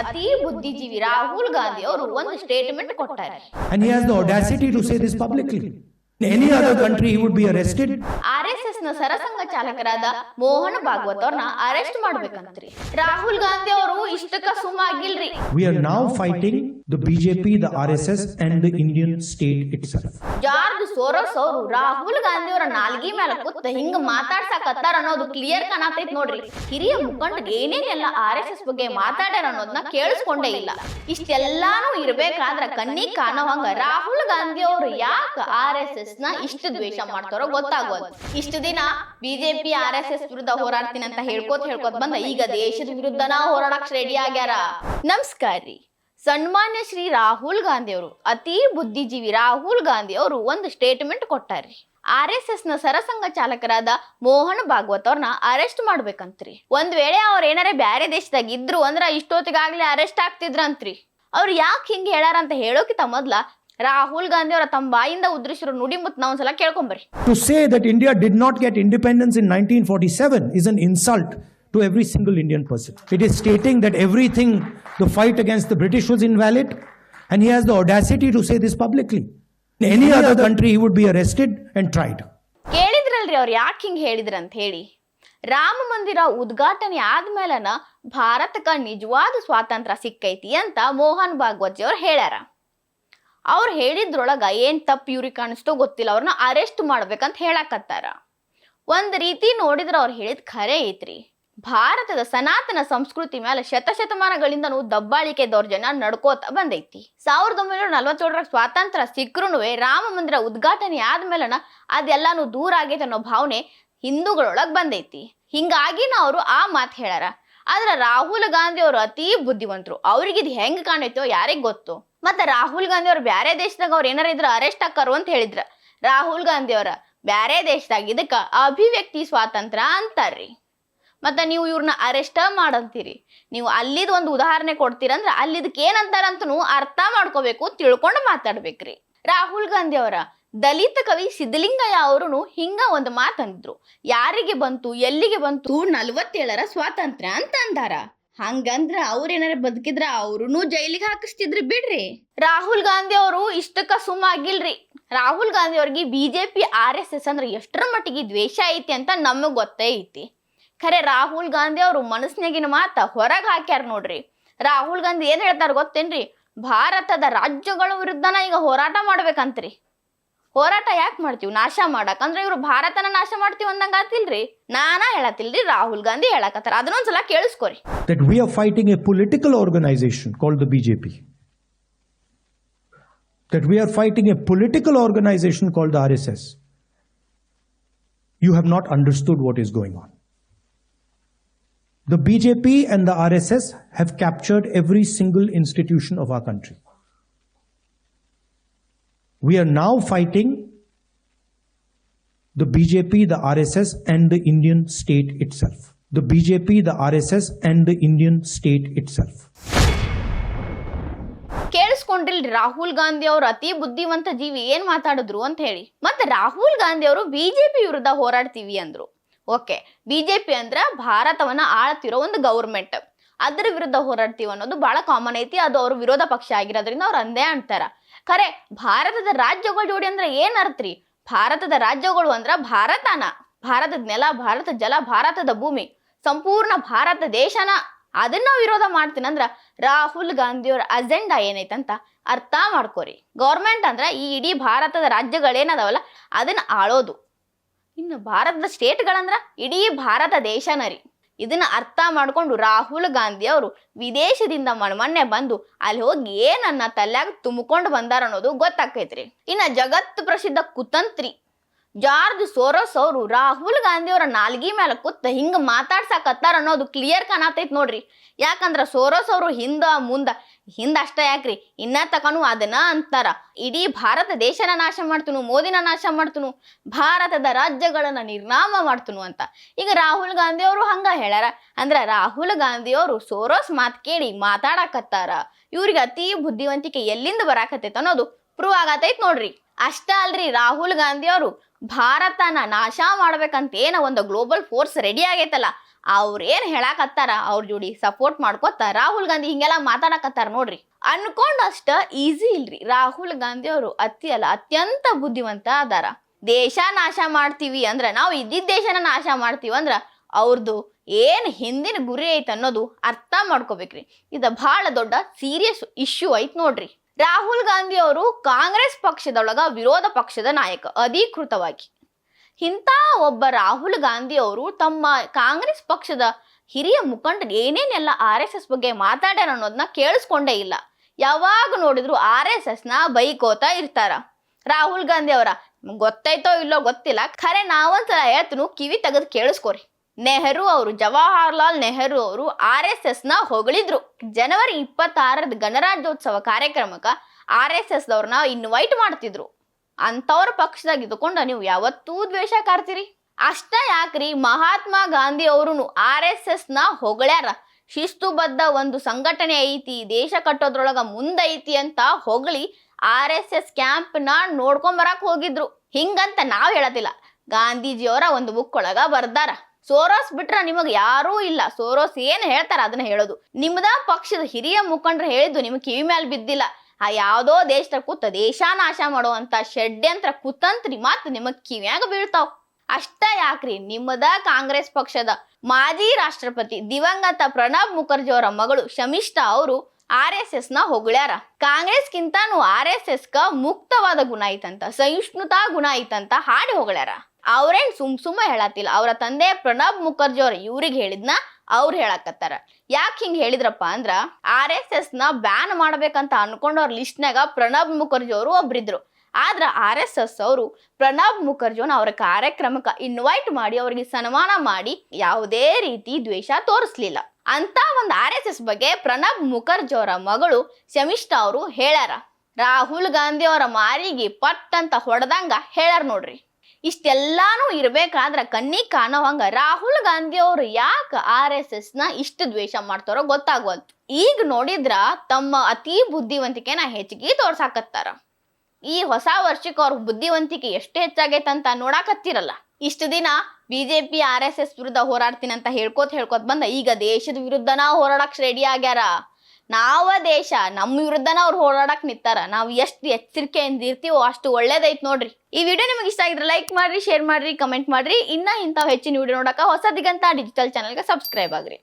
ಅತಿ ಬುದ್ಧಿಜೀವಿ ರಾಹುಲ್ ಗಾಂಧಿ ಅವರು ಒಂದು ಸ್ಟೇಟ್ಮೆಂಟ್ ಕೊಟ್ಟಾರೆ And he has the audacity to say this publicly. In any other country, he would be arrested. S ಎಸ್ನ ಸರಸಂಘ ಚಾಲಕರಾದ ಮೋಹನ್ ಭಾಗವತ್ ಅವ್ರನ್ನ ಅರೆಸ್ಟ್ ಮಾಡ್ಬೇಕಂತ್ರಿ. ರಾಹುಲ್ ಗಾಂಧಿ ಅವರು ಇಷ್ಟಕ್ಕ ಸುಮ್ಮ ಆಗಿಲ್ರಿ. We are now fighting the BJP, the RSS, and the Indian state itself. George Soros ಅವರು ರಾಹುಲ್ ಗಾಂಧಿ ಅವರ ನಾಲ್ಗಿ ಮೇಲೆ ಕೂತ ಹಿಂಗ ಮಾತಾಡ್ಸಕತ್ತಾರ ಅನ್ನೋದು ಕ್ಲಿಯರ್ ಕಾಣತೈತ್ ನೋಡ್ರಿ. ಹಿರಿಯ ಮುಖಂಡ ಏನೇನೆಲ್ಲ ಆರ್ ಎಸ್ ಎಸ್ ಬಗ್ಗೆ ಮಾತಾಡ್ಯಾರ ಅನ್ನೋದನ್ನ ಕೇಳಿಸ್ಕೊಂಡೇ ಇಲ್ಲ. ಇಷ್ಟೆಲ್ಲಾನು ಇರ್ಬೇಕಾದ್ರ ಕಣ್ಣಿಗ್ ಕಾಣೋವಂಗ ರಾಹುಲ್ ಗಾಂಧಿ ಅವರು ಯಾಕ ಆರ್ ಎಸ್ ಎಸ್ನ ಇಷ್ಟು ದ್ವೇಷ ಮಾಡ್ತಾರೋ ಗೊತ್ತಾಗೋದು. ಇಷ್ಟು ದಿನ ಬಿಜೆಪಿ, ಆರ್ ಎಸ್ ಎಸ್ ವಿರುದ್ಧ ಹೋರಾಡ್ತೀನಿ ಅಂತ ಹೇಳ್ಕೋತ ಹೇಳ್ಕೋತ ಬಂದ ಈಗ ದೇಶದ ವಿರುದ್ಧನ ಹೋರಾಡಕ್ ರೆಡಿ ಆಗ್ಯಾರ. ನಮಸ್ಕಾರ ರೀ. ಸನ್ಮಾನ್ಯ ಶ್ರೀ ರಾಹುಲ್ ಗಾಂಧಿ ಅವರು, ಅತಿ ಬುದ್ಧಿಜೀವಿ ರಾಹುಲ್ ಗಾಂಧಿ ಅವರು ಒಂದು ಸ್ಟೇಟ್ಮೆಂಟ್ ಕೊಟ್ಟಾರ್ರಿ ಆರ್ ಎಸ್ ಎಸ್ನ ಸರಸಂಘ ಚಾಲಕರಾದ ಮೋಹನ್ ಭಾಗವತ್ ಅವ್ರನ್ನ ಅರೆಸ್ಟ್ ಮಾಡ್ಬೇಕಂತ್ರಿ ಒಂದ್ ವೇಳೆ ಅವ್ರ ಏನಾರೇ ಬ್ಯಾರೆ ದೇಶದಾಗ ಇದ್ರು ಅಂದ್ರ ಇಷ್ಟೊತ್ತಿಗಾಗ್ಲೇ ಅರೆಸ್ಟ್ ಆಗ್ತಿದ್ರಂತ್ರಿ. ಅವ್ರು ಯಾಕೆ ಹಿಂಗೆ ಹೇಳಾರ ಅಂತ ಹೇಳೋಕಿತ ಮೊದ್ಲ ರಾಹುಲ್ ಗಾಂಧಿ ಅವರ ತಮ್ಮ ಬಾಯಿಂದ ಉದ್ರಿಸಿರೋ ನುಡಿ ಮುತ್ ನಾವು ಒಂದ್ಸಲ ಕೇಳ್ಕೊಂಬರಿ to say that India did not get independence in nineteen forty seven is an insult to every single Indian person it is stating that everything the fight against the British was invalid and he has the audacity to say this publicly any other country he would be arrested and tried ಕೇಳಿದ್ರಲ್ರಿ ಅವ್ರು ಯಾಕೆ ಹಿಂಗೆ ಹೇಳಿದ್ರ ಅಂತ ಹೇಳಿ. ರಾಮ ಮಂದಿರ ಉದ್ಘಾಟನೆ ಆದ್ಮೇಲನ ಭಾರತಕ್ಕ ನಿಜವಾದ ಸ್ವಾತಂತ್ರ್ಯ ಸಿಕ್ಕೈತಿ ಅಂತ ಮೋಹನ್ ಭಾಗವತ್ ಅವ್ರು ಹೇಳ್ಯಾರ. ಅವ್ರು ಹೇಳಿದ್ರೊಳಗ ಏನು ತಪ್ಪು ಇವ್ರಿಗೆ ಕಾಣಿಸ್ತೋ ಗೊತ್ತಿಲ್ಲ ಅವ್ರನ್ನ ಅರೆಸ್ಟ್ ಮಾಡ್ಬೇಕಂತ ಹೇಳಕತ್ತಾರ. ಒಂದು ರೀತಿ ನೋಡಿದ್ರ ಅವ್ರು ಹೇಳಿದ ಖರೆ ಐತ್ರಿ. ಭಾರತದ ಸನಾತನ ಸಂಸ್ಕೃತಿ ಮೇಲೆ ಶತಶತಮಾನಗಳಿಂದನೂ ದಬ್ಬಾಳಿಕೆ ದೌರ್ಜನ್ಯ ನಡ್ಕೋತ ಬಂದೈತಿ. ಸಾವಿರದ ಒಂಬೈನೂರ ನಲ್ವತ್ತೇಳರ ಸ್ವಾತಂತ್ರ್ಯ ಸಿಕ್ಕರೂ ರಾಮ ಮಂದಿರ ಉದ್ಘಾಟನೆ ಆದ್ಮೇಲನ ಅದೆಲ್ಲಾನು ದೂರ ಆಗೈತೆ ಅನ್ನೋ ಭಾವನೆ ಹಿಂದೂಗಳೊಳಗೆ ಬಂದೈತಿ. ಹಿಂಗಾಗಿನ ಅವರು ಆ ಮಾತು ಹೇಳ್ಯಾರ. ಆದ್ರೆ ರಾಹುಲ್ ಗಾಂಧಿ ಅವರು ಅತಿ ಬುದ್ಧಿವಂತರು. ಅವ್ರಿಗೆ ಇದು ಹೆಂಗ್ ಕಾಣೈತೋ ಯಾರಿಗೆ ಗೊತ್ತು. ಮತ್ತೆ ರಾಹುಲ್ ಗಾಂಧಿ ಅವ್ರು ಬ್ಯಾರೆ ದೇಶದಾಗ ಅವ್ರು ಏನಾರ ಇದ್ರ ಅರೆಸ್ಟ್ ಆಕಾರು ಅಂತ ಹೇಳಿದ್ರ. ರಾಹುಲ್ ಗಾಂಧಿ ಅವರ ಬ್ಯಾರೆ ದೇಶದಾಗ ಇದಕ್ಕ ಅಭಿವ್ಯಕ್ತಿ ಸ್ವಾತಂತ್ರ್ಯ ಅಂತಾರ್ರಿ. ಮತ್ತೆ ನೀವು ಇವ್ರನ್ನ ಅರೆಸ್ಟ್ ಮಾಡಂತೀರಿ. ನೀವು ಅಲ್ಲಿದ್ ಒಂದು ಉದಾಹರಣೆ ಕೊಡ್ತೀರಂದ್ರ ಅಲ್ಲಿದಕ್ಕೆ ಏನಂತಾರಂತನೂ ಅರ್ಥ ಮಾಡ್ಕೋಬೇಕು, ತಿಳ್ಕೊಂಡು ಮಾತಾಡ್ಬೇಕ್ರಿ. ರಾಹುಲ್ ಗಾಂಧಿ ಅವರ ದಲಿತ ಕವಿ ಸಿದ್ಧಲಿಂಗಯ್ಯ ಅವರು ಹಿಂಗ ಒಂದು ಮಾತಂದ್ರು ಯಾರಿಗೆ ಬಂತು ಎಲ್ಲಿಗೆ ಬಂತು? ನಲ್ವತ್ತೇಳರ ಸ್ವಾತಂತ್ರ್ಯ ಅಂತ ಅಂದಾರ. ಹಂಗಂದ್ರ ಅವ್ರೇನಾರ ಬದುಕಿದ್ರ ಅವ್ರು ಜೈಲಿಗೆ ಹಾಕಿಸ್ತಿದ್ರು ಬಿಡ್ರಿ. ರಾಹುಲ್ ಗಾಂಧಿ ಅವರು ಇಷ್ಟಕ್ಕ ಸುಮ್ಮ ಆಗಿಲ್ರಿ. ರಾಹುಲ್ ಗಾಂಧಿ ಅವ್ರಿಗೆ ಬಿಜೆಪಿ ಆರ್ ಎಸ್ ಎಸ್ ಅಂದ್ರೆ ಎಷ್ಟರ ಮಟ್ಟಿಗೆ ದ್ವೇಷ ಐತಿ ಅಂತ ನಮಗ್ ಗೊತ್ತೇ ಐತಿ. ಖರೆ ರಾಹುಲ್ ಗಾಂಧಿ ಅವರು ಮನಸ್ಸಿನಾಗಿನ ಮಾತ ಹೊರಗೆ ಹಾಕ್ಯಾರ ನೋಡ್ರಿ. ರಾಹುಲ್ ಗಾಂಧಿ ಏನ್ ಹೇಳ್ತಾರ ಗೊತ್ತೇನ್ರಿ? ಭಾರತದ ರಾಜ್ಯಗಳ ವಿರುದ್ಧನ ಈಗ ಹೋರಾಟ ಮಾಡ್ಬೇಕಂತ್ರಿ. ಹೋರಾಟ ಯಾಕೆ ಮಾಡ್ತೀವಿ ನಾಶ ಮಾಡಕ್ ಅಂದ್ರೆ ಇವ್ರು ಭಾರತನ ನಾಶ ಮಾಡ್ತೀವಿ ಅಂದಂಗ ಆತಿಲ್ರಿ ನಾನಾ ಹೇಳತಿಲ್ರಿ ರಾಹುಲ್ ಗಾಂಧಿ ಹೇಳಕತ್ತಾರ ಅದನ್ನೊಂದ್ಸಲ ಕೇಳಿಸ್ಕೊರಿ That we are fighting a political organization called the BJP. That we are fighting a political organization called the RSS. You have not understood what is going on. The BJP and the RSS have captured every single institution of our country. We are now fighting the BJP, the RSS, and the Indian state itself. The BJP, the RSS, and the Indian state itself. ಕೇಳಿಸ್ಕೊಂಡಿಲ್ರಿ Rahul Gandhi ಅವರು ಅತಿ ಬುದ್ಧಿವಂತ ಜೀವಿ ಏನ್ ಮಾತಾಡಿದ್ರು ಅಂತ ಹೇಳಿ ಮತ್ತೆ ರಾಹುಲ್ ಗಾಂಧಿ ಅವರು ಬಿಜೆಪಿ ವಿರುದ್ಧ ಹೋರಾಡ್ತೀವಿ ಅಂದ್ರು ಓಕೆ ಬಿಜೆಪಿ ಅಂದ್ರ ಭಾರತವನ್ನ ಆಳ್ತಿರೋ ಒಂದು ಗೌರ್ಮೆಂಟ್ ಅದ್ರ ವಿರುದ್ಧ ಹೋರಾಡ್ತೀವಿ ಅನ್ನೋದು ಬಹಳ ಕಾಮನ್ ಐತಿ. ಅದು ಅವ್ರ ವಿರೋಧ ಪಕ್ಷ ಆಗಿರೋದ್ರಿಂದ ಅವ್ರು ಅಂದೇ ಅಂತಾರ. ಖರೆ, ಭಾರತದ ರಾಜ್ಯಗಳ ಜೋಡಿ ಅಂದ್ರೆ ಏನ್ ಅರ್ಥ್ರಿ ಭಾರತದ ರಾಜ್ಯಗಳು ಅಂದ್ರ ಭಾರತನ, ಭಾರತದ ನೆಲ, ಭಾರತ ಜಲ, ಭಾರತದ ಭೂಮಿ, ಸಂಪೂರ್ಣ ಭಾರತ ದೇಶನ. ಅದನ್ನ ವಿರೋಧ ಮಾಡ್ತೀನಿ ಅಂದ್ರ ರಾಹುಲ್ ಗಾಂಧಿಯವ್ರ ಅಜೆಂಡಾ ಏನೈತಂತ ಅರ್ಥ ಮಾಡ್ಕೋರಿ. ಗೌರ್ಮೆಂಟ್ ಅಂದ್ರ ಈ ಇಡೀ ಭಾರತದ ರಾಜ್ಯಗಳೇನದವಲ್ಲ, ಅದನ್ನ ಆಳೋದು. ಇನ್ನು ಭಾರತದ ಸ್ಟೇಟ್ಗಳಂದ್ರ ಇಡೀ ಭಾರತ ದೇಶನ ರೀ. ಇದನ್ನ ಅರ್ಥ ಮಾಡ್ಕೊಂಡು ರಾಹುಲ್ ಗಾಂಧಿ ಅವರು ವಿದೇಶದಿಂದ ಮೊನ್ನೆ ಬಂದು ಅಲ್ಲಿ ಹೋಗಿ ಏನನ್ನ ತಲೆಯಾಗ ತುಂಬಿಕೊಂಡು ಬಂದಾರ ಅನ್ನೋದು ಗೊತ್ತಾಕೈತ್ರಿ ಇನ್ನ ಜಗತ್ ಪ್ರಸಿದ್ಧ ಕುತಂತ್ರಿ ಜಾರ್ಜ್ ಸೋರೋಸ್ ಅವರು? ರಾಹುಲ್ ಗಾಂಧಿ ಅವರ ನಾಲ್ಗಿ ಮೇಲೆ ಕೂತ್ ಹಿಂಗ ಮಾತಾಡ್ಸಕತ್ತಾರ ಅನ್ನೋದು ಕ್ಲಿಯರ್ ಕಾಣತೈತ್ ನೋಡ್ರಿ. ಯಾಕಂದ್ರ ಸೋರೋಸ್ ಅವರು ಹಿಂದ ಮುಂದ, ಹಿಂದ ಅಷ್ಟ ಯಾಕ್ರಿ? ಇನ್ನ ತಕನು ಅದನ್ನ ಅಂತಾರ. ಇಡೀ ಭಾರತ ದೇಶನ ನಾಶ ಮಾಡ್ತನು, ಮೋದಿನ ನಾಶ ಮಾಡ್ತನು, ಭಾರತದ ರಾಜ್ಯಗಳನ್ನ ನಿರ್ನಾಮ ಮಾಡ್ತನು ಅಂತ. ಈಗ ರಾಹುಲ್ ಗಾಂಧಿ ಅವರು ಹಂಗ ಹೇಳಾರ ಅಂದ್ರ ರಾಹುಲ್ ಗಾಂಧಿ ಅವರು ಸೋರೋಸ್ ಮಾತ್ ಕೇಳಿ ಮಾತಾಡಕತ್ತಾರ. ಇವ್ರಿಗೆ ಅತಿ ಬುದ್ಧಿವಂತಿಕೆ ಎಲ್ಲಿಂದ ಬರಾಕತ್ತೈತೆ ಅನ್ನೋದು ಪ್ರೂವ್ ಆಗತೈತ್ ನೋಡ್ರಿ. ಅಷ್ಟ ಅಲ್ರಿ ರಾಹುಲ್ ಗಾಂಧಿ ಅವರು ಭಾರತನ ನಾಶ ಮಾಡ್ಬೇಕಂತ ಏನ ಒಂದು ಗ್ಲೋಬಲ್ ಫೋರ್ಸ್ ರೆಡಿ ಆಗೈತಲ್ಲ, ಅವ್ರ ಏನ್ ಹೇಳಾಕತ್ತಾರ, ಅವ್ರ ಜೋಡಿ ಸಪೋರ್ಟ್ ಮಾಡ್ಕೋತ ರಾಹುಲ್ ಗಾಂಧಿ ಹಿಂಗೆಲ್ಲ ಮಾತಾಡಕತ್ತಾರ ನೋಡ್ರಿ. ಅನ್ಕೊಂಡಷ್ಟ ಈಸಿ ಇಲ್ರಿ. ರಾಹುಲ್ ಗಾಂಧಿ ಅವರು ಅತಿ ಅಲ್ಲ, ಅತ್ಯಂತ ಬುದ್ಧಿವಂತ ಅದಾರ. ದೇಶ ನಾಶ ಮಾಡ್ತೀವಿ ಅಂದ್ರ, ನಾವು ಇದ್ದಿದ್ದ ದೇಶನ ನಾಶ ಮಾಡ್ತೀವಿ ಅಂದ್ರ ಅವ್ರದ್ದು ಏನ್ ಹಿಂದಿನ ಗುರಿ ಐತೆ ಅನ್ನೋದು ಅರ್ಥ ಮಾಡ್ಕೋಬೇಕ್ರಿ. ಇದು ಬಹಳ ದೊಡ್ಡ ಸೀರಿಯಸ್ ಇಶ್ಯೂ ಐತ್ ನೋಡ್ರಿ. ರಾಹುಲ್ ಗಾಂಧಿ ಅವರು ಕಾಂಗ್ರೆಸ್ ಪಕ್ಷದೊಳಗ ವಿರೋಧ ಪಕ್ಷದ ನಾಯಕ, ಅಧಿಕೃತವಾಗಿ. ಇಂಥ ಒಬ್ಬ ರಾಹುಲ್ ಗಾಂಧಿ ಅವರು ತಮ್ಮ ಕಾಂಗ್ರೆಸ್ ಪಕ್ಷದ ಹಿರಿಯ ಮುಖಂಡರು ಏನೇನೆಲ್ಲ ಆರ್ ಎಸ್ ಎಸ್ ಬಗ್ಗೆ ಮಾತಾಡ್ಯಾರ ಅನ್ನೋದನ್ನ ಕೇಳಿಸ್ಕೊಂಡೇ ಇಲ್ಲ. ಯಾವಾಗ ನೋಡಿದ್ರು ಆರ್ ಎಸ್ ಎಸ್ನ ಬೈಕೋತಾ ಇರ್ತಾರ. ರಾಹುಲ್ ಗಾಂಧಿ ಅವರ ಗೊತ್ತೈತೋ ಇಲ್ಲೋ ಗೊತ್ತಿಲ್ಲ, ಖರೆ ನಾವೊಂದ್ಸಲ ಹೇಳ್ತೀನಿ ಕಿವಿ ತೆಗೆದು ಕೇಳಿಸ್ಕೊರಿ. ನೆಹರು ಅವರು, ಜವಾಹರ್ಲಾಲ್ ನೆಹರು ಅವರು ಆರ್ ಎಸ್ ಎಸ್ನ ಹೊಗಳಿದ್ರು. ಜನವರಿ ಇಪ್ಪತ್ತಾರರ ಗಣರಾಜ್ಯೋತ್ಸವ ಕಾರ್ಯಕ್ರಮಕ್ಕೆ ಆರ್ ಎಸ್ ಎಸ್ ದವ್ರನ್ನ ಇನ್ವೈಟ್ ಮಾಡ್ತಿದ್ರು. ಅಂಥವ್ರ ಪಕ್ಷದಾಗ ಇದ್ಕೊಂಡು ನೀವು ಯಾವತ್ತೂ ದ್ವೇಷ ಕಾರ್ತೀರಿ ಅಷ್ಟ ಯಾಕ್ರಿ ಮಹಾತ್ಮ ಗಾಂಧಿ ಅವರು ಆರ್ ಎಸ್ ಎಸ್ನ ಹೊಗಳ್ಯಾರ? ಶಿಸ್ತುಬದ್ಧ ಒಂದು ಸಂಘಟನೆ ಐತಿ, ದೇಶ ಕಟ್ಟೋದ್ರೊಳಗ ಮುಂದೈತಿ ಅಂತ ಹೊಗಳಿ ಆರ್ ಎಸ್ ಎಸ್ ಕ್ಯಾಂಪ್ನ ನೋಡ್ಕೊಂಬರಕ್ ಹೋಗಿದ್ರು. ಹಿಂಗಂತ ನಾವ್ ಹೇಳತಿಲ್ಲ ಗಾಂಧೀಜಿಯವರ ಒಂದು ಬುಕ್ ಒಳಗ ಬರ್ದಾರ. ಸೋರೋಸ್ ಬಿಟ್ರ ನಿಮಗೆ ಯಾರೂ ಇಲ್ಲ. ಸೋರೋಸ್ ಏನು ಹೇಳ್ತಾರ ಅದನ್ನ ಹೇಳೋದು. ನಿಮ್ದ ಪಕ್ಷದ ಹಿರಿಯ ಮುಖಂಡರು ಹೇಳಿದ್ದು ನಿಮ್ಗೆ ಕಿವಿ ಮೇಲೆ ಬಿದ್ದಿಲ್ಲ. ಆ ಯಾವುದೋ ದೇಶದ ಕೂತ ದೇಶ ನಾಶ ಮಾಡುವಂತ ಷಡ್ಯಂತ್ರ ಕುತಂತ್ರಿ ಮತ್ತೆ ನಿಮಗ್ ಕಿವಿಯಾಗ ಬೀಳ್ತಾವ್. ಅಷ್ಟ ಯಾಕ್ರಿ? ನಿಮ್ಮದ ಕಾಂಗ್ರೆಸ್ ಪಕ್ಷದ ಮಾಜಿ ರಾಷ್ಟ್ರಪತಿ ದಿವಂಗತ ಪ್ರಣಬ್ ಮುಖರ್ಜಿ ಅವರ ಮಗಳು ಶಮಿಷ್ಠಾ ಅವರು ಆರ್ ಎಸ್ ಎಸ್ನ ಹೊಗಳ್ಯಾರ. ಕಾಂಗ್ರೆಸ್ಗಿಂತಾನು ಆರ್ ಎಸ್ ಎಸ್ ಕ ಮುಕ್ತವಾದ ಗುಣ ಐತಂತ, ಸಹಿಷ್ಣುತಾ ಗುಣ ಐತಂತ ಹಾಡಿ ಹೊಗಳ್ಯಾರ. ಅವ್ರೇನ್ ಸುಮ್ ಸುಮ್ಮ ಹೇಳತ್ತಿಲ್ಲ. ಅವರ ತಂದೆ ಪ್ರಣಬ್ ಮುಖರ್ಜಿ ಅವ್ರ ಇವ್ರಿಗೆ ಹೇಳಿದ್ನ ಅವ್ರು ಹೇಳಕತ್ತಾರ. ಯಾಕೆ ಹಿಂಗೆ ಹೇಳಿದ್ರಪ್ಪ ಅಂದ್ರ ಆರ್ ಎಸ್ ಎಸ್ನ ಬ್ಯಾನ್ ಮಾಡ್ಬೇಕಂತ ಅನ್ಕೊಂಡವ್ರ ಲಿಸ್ಟ್ನಾಗ ಪ್ರಣಬ್ ಮುಖರ್ಜಿ ಅವರು ಒಬ್ರಿದ್ರು. ಆದ್ರ ಆರ್ ಎಸ್ ಎಸ್ ಅವರು ಪ್ರಣಬ್ ಮುಖರ್ಜೋನ ಅವರ ಕಾರ್ಯಕ್ರಮಕ್ಕೆ ಇನ್ವೈಟ್ ಮಾಡಿ ಅವರಿಗೆ ಸನ್ಮಾನ ಮಾಡಿ ಯಾವುದೇ ರೀತಿ ದ್ವೇಷ ತೋರಿಸ್ಲಿಲ್ಲ. ಅಂತ ಒಂದು ಆರ್ ಎಸ್ ಎಸ್ ಬಗ್ಗೆ ಪ್ರಣಬ್ ಮುಖರ್ಜಿ ಅವರ ಮಗಳು ಶಮಿಷ್ಠಾ ಅವರು ಹೇಳ್ಯಾರ. ರಾಹುಲ್ ಗಾಂಧಿ ಅವರ ಮಾರಿಗೆ ಪಟ್ ಅಂತ ಹೊಡೆದಂಗ ಹೇಳ್ಯಾರ ನೋಡ್ರಿ. ಇಷ್ಟೆಲ್ಲಾನು ಇರ್ಬೇಕಾದ್ರ ಕಣ್ಣಿಗೆ ಕಾಣೋವಂಗ ರಾಹುಲ್ ಗಾಂಧಿ ಅವರು ಯಾಕೆ ಆರ್ ಎಸ್ ಎಸ್ನ ಇಷ್ಟು ದ್ವೇಷ ಮಾಡ್ತಾರೋ ಗೊತ್ತಾಗೋದು ಈಗ ನೋಡಿದ್ರ ತಮ್ಮ ಅತಿ ಬುದ್ಧಿವಂತಿಕೆನ ಹೆಚ್ಚಿಗೆ ತೋರ್ಸಾಕತ್ತಾರ. ಈ ಹೊಸ ವರ್ಷಕ್ಕೆ ಅವ್ರ ಬುದ್ಧಿವಂತಿಕೆ ಎಷ್ಟು ಹೆಚ್ಚಾಗೈತಂತ ನೋಡಾಕತ್ತಿರಲ್ಲ. ಇಷ್ಟು ದಿನ ಬಿಜೆಪಿ, ಆರ್ ಎಸ್ ಎಸ್ ವಿರುದ್ಧ ಹೋರಾಡ್ತೀನಿ ಅಂತ ಹೇಳ್ಕೋತ ಹೇಳ್ಕೋತ ಬಂದ ಈಗ ದೇಶದ ವಿರುದ್ಧನ ಹೋರಾಡಕ್ ರೆಡಿ ಆಗ್ಯಾರ. ನಾವ ದೇಶ ನಮ್ಮ ವಿರುದ್ಧನ ಅವ್ರು ಹೋರಾಡಕ್ ನಿಂತಾರ. ನಾವು ಎಷ್ಟು ಎಚ್ಚರಿಕೆಯಿಂದ ಇರ್ತೀವೋ ಅಷ್ಟು ಒಳ್ಳೇದೈತ್ ನೋಡ್ರಿ. ಈ ವಿಡಿಯೋ ನಿಮಗೆ ಇಷ್ಟ ಆಗಿದ್ರೆ ಲೈಕ್ ಮಾಡ್ರಿ ಶೇರ್ ಮಾಡ್ರಿ ಕಮೆಂಟ್ ಮಾಡ್ರಿ. ಇನ್ನ ಇಂಥವ್ ಹೆಚ್ಚಿನ ವಿಡಿಯೋ ನೋಡಕ ಹೊಸ ದಿಗಂತ ಡಿಜಿಟಲ್ ಚಾನಲ್ಗೆ ಸಬ್ಸ್ಕ್ರೈಬ್ ಆಗ್ರಿ.